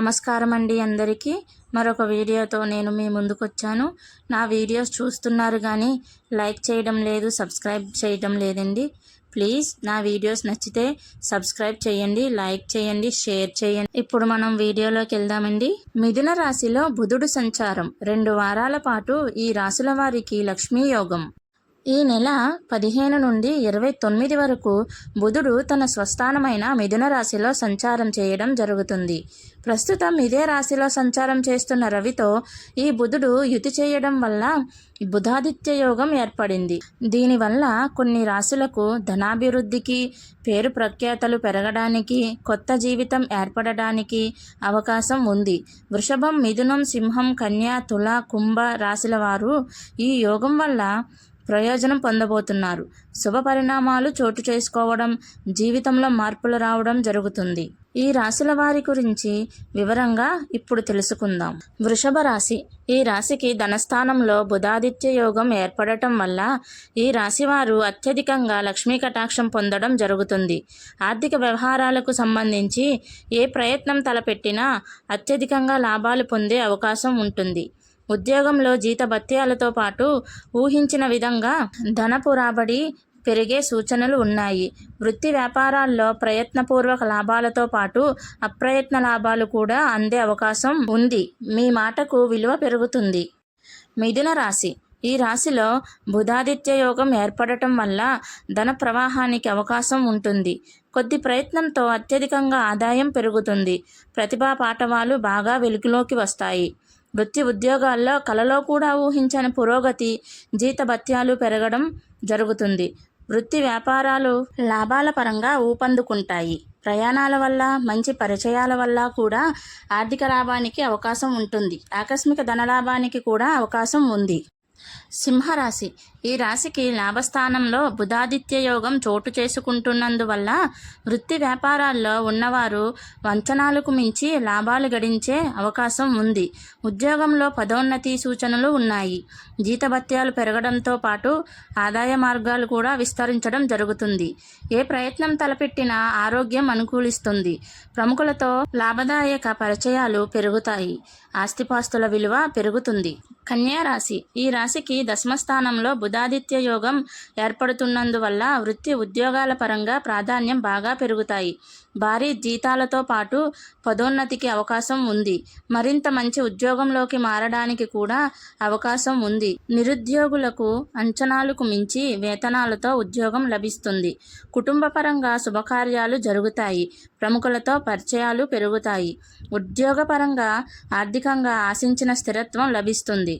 నమస్కారం అండి అందరికీ. మరొక వీడియోతో నేను మీ ముందుకు వచ్చాను నా వీడియోస్ చూస్తున్నారు కానీ లైక్ చేయడం లేదు సబ్స్క్రైబ్ చేయడం లేదండి. ప్లీజ్ నా వీడియోస్ నచ్చితే సబ్స్క్రైబ్ చేయండి లైక్ చేయండి షేర్ చేయండి. ఇప్పుడు మనం వీడియోలోకి వెళ్దామండి. మిథున రాశిలో బుధుడు సంచారం. రెండు వారాల పాటు ఈ రాశుల వారికి లక్ష్మీ యోగం. ఈ నెల పదిహేను నుండి ఇరవై తొమ్మిది వరకు బుధుడు తన స్వస్థానమైన మిథున రాశిలో సంచారం చేయడం జరుగుతుంది. ప్రస్తుతం ఇదే రాశిలో సంచారం చేస్తున్న రవితో ఈ బుధుడు యుతి చేయడం వల్ల బుధాదిత్య యోగం ఏర్పడింది. దీనివల్ల కొన్ని రాశులకు ధనాభివృద్ధికి పేరు ప్రఖ్యాతలు పెరగడానికి కొత్త జీవితం ఏర్పడడానికి అవకాశం ఉంది. వృషభం మిథునం సింహం కన్య తుల కుంభ రాశుల వారు ఈ యోగం వల్ల ప్రయోజనం పొందబోతున్నారు. శుభ పరిణామాలు చోటు చేసుకోవడం జీవితంలో మార్పులు రావడం జరుగుతుంది. ఈ రాశుల వారి గురించి వివరంగా ఇప్పుడు తెలుసుకుందాం. వృషభ రాశి. ఈ రాశికి ధనస్థానంలో బుధాదిత్య యోగం ఏర్పడటం వల్ల ఈ రాశి వారు అత్యధికంగా లక్ష్మీ కటాక్షం పొందడం జరుగుతుంది. ఆర్థిక వ్యవహారాలకు సంబంధించి ఏ ప్రయత్నం తలపెట్టినా అత్యధికంగా లాభాలు పొందే అవకాశం ఉంటుంది. ఉద్యోగంలో జీతభత్యాలతో పాటు ఊహించిన విధంగా ధనపు రాబడి పెరిగే సూచనలు ఉన్నాయి. వృత్తి వ్యాపారాల్లో ప్రయత్నపూర్వక లాభాలతో పాటు అప్రయత్న లాభాలు కూడా అందే అవకాశం ఉంది. మీ మాటకు విలువ పెరుగుతుంది. మిథున రాశి. ఈ రాశిలో బుధాదిత్య యోగం ఏర్పడటం వల్ల ధన ప్రవాహానికి అవకాశం ఉంటుంది. కొద్ది ప్రయత్నంతో అత్యధికంగా ఆదాయం పెరుగుతుంది. ప్రతిభా పాఠవాలు బాగా వెలుగులోకి వస్తాయి. వృత్తి ఉద్యోగాల్లో కలలో కూడా ఊహించని పురోగతి జీతభత్యాలు పెరగడం జరుగుతుంది. వృత్తి వ్యాపారాలు లాభాల పరంగా ఊపందుకుంటాయి. ప్రయాణాల వల్ల మంచి పరిచయాల వల్ల కూడా ఆర్థిక లాభానికి అవకాశం ఉంటుంది. ఆకస్మిక ధనలాభానికి కూడా అవకాశం ఉంది. సింహరాశి. ఈ రాశికి లాభస్థానంలో బుధాదిత్య యోగం చోటు చేసుకుంటున్నందువల్ల వృత్తి వ్యాపారాల్లో ఉన్నవారు వంచనాలకు మించి లాభాలు గడించే అవకాశం ఉంది. ఉద్యోగంలో పదోన్నతి సూచనలు ఉన్నాయి. జీతభత్యాలు పెరగడంతో పాటు ఆదాయ మార్గాలు కూడా విస్తరించడం జరుగుతుంది. ఏ ప్రయత్నం తలపెట్టినా ఆరోగ్యం అనుకూలిస్తుంది. ప్రముఖులతో లాభదాయక పరిచయాలు పెరుగుతాయి. ఆస్తిపాస్తుల విలువ పెరుగుతుంది. కన్యా రాశి ఈ రాశికి దశమస్థానంలో బుధాదిత్య యోగం ఏర్పడుతున్నందువల్ల వృత్తి ఉద్యోగాల పరంగా ప్రాధాన్యం బాగా పెరుగుతాయి. భారీ జీతాలతో పాటు పదోన్నతికి అవకాశం ఉంది. మరింత మంచి ఉద్యోగంలోకి మారడానికి కూడా అవకాశం ఉంది. నిరుద్యోగులకు అంచనాలకు మించి వేతనాలతో ఉద్యోగం లభిస్తుంది. కుటుంబపరంగా శుభకార్యాలు జరుగుతాయి. ప్రముఖులతో పరిచయాలు పెరుగుతాయి. ఉద్యోగపరంగా ఆర్థికంగా ఆశించిన స్థిరత్వం లభిస్తుంది.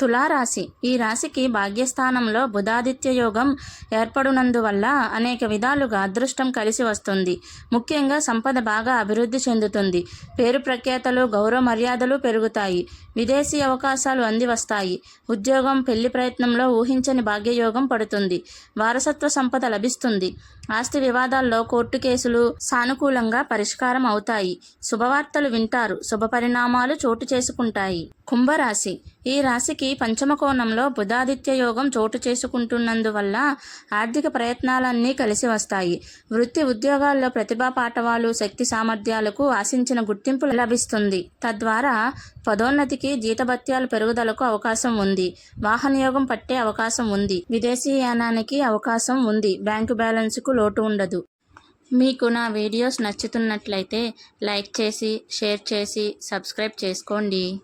తులారాశి. ఈ రాశికి భాగ్యస్థానంలో బుధాదిత్య యోగం ఏర్పడినందువల్ల అనేక విధాలుగా అదృష్టం కలిసి వస్తుంది. ముఖ్యంగా సంపద బాగా అభివృద్ధి చెందుతుంది. పేరు ప్రఖ్యాతలు గౌరవ మర్యాదలు పెరుగుతాయి. విదేశీ అవకాశాలు అంది వస్తాయి ఉద్యోగం పెళ్ళి ప్రయత్నంలో ఊహించని భాగ్యయోగం పడుతుంది. వారసత్వ సంపద లభిస్తుంది. ఆస్తి వివాదాల్లో కోర్టు కేసులు సానుకూలంగా పరిష్కారం అవుతాయి. శుభవార్తలు వింటారు. శుభ పరిణామాలు చోటు చేసుకుంటాయి. కుంభరాశి. ఈ రాశికి పంచమ పంచమకోణంలో బుధాదిత్య యోగం చోటు చేసుకుంటున్నందువల్ల ఆర్థిక ప్రయత్నాలన్నీ కలిసి వస్తాయి. వృత్తి ఉద్యోగాల్లో ప్రతిభా పాఠవాలు శక్తి సామర్థ్యాలకు ఆశించిన గుర్తింపు లభిస్తుంది. తద్వారా పదోన్నతికి జీతభత్యాలు పెరుగుదలకు అవకాశం ఉంది. వాహనయోగం పట్టే అవకాశం ఉంది. విదేశీ యానానికి అవకాశం ఉంది. బ్యాంకు బ్యాలెన్స్కు లోటు ఉండదు. మీకు నా వీడియోస్ నచ్చుతున్నట్లయితే లైక్ చేసి షేర్ చేసి సబ్స్క్రైబ్ చేసుకోండి.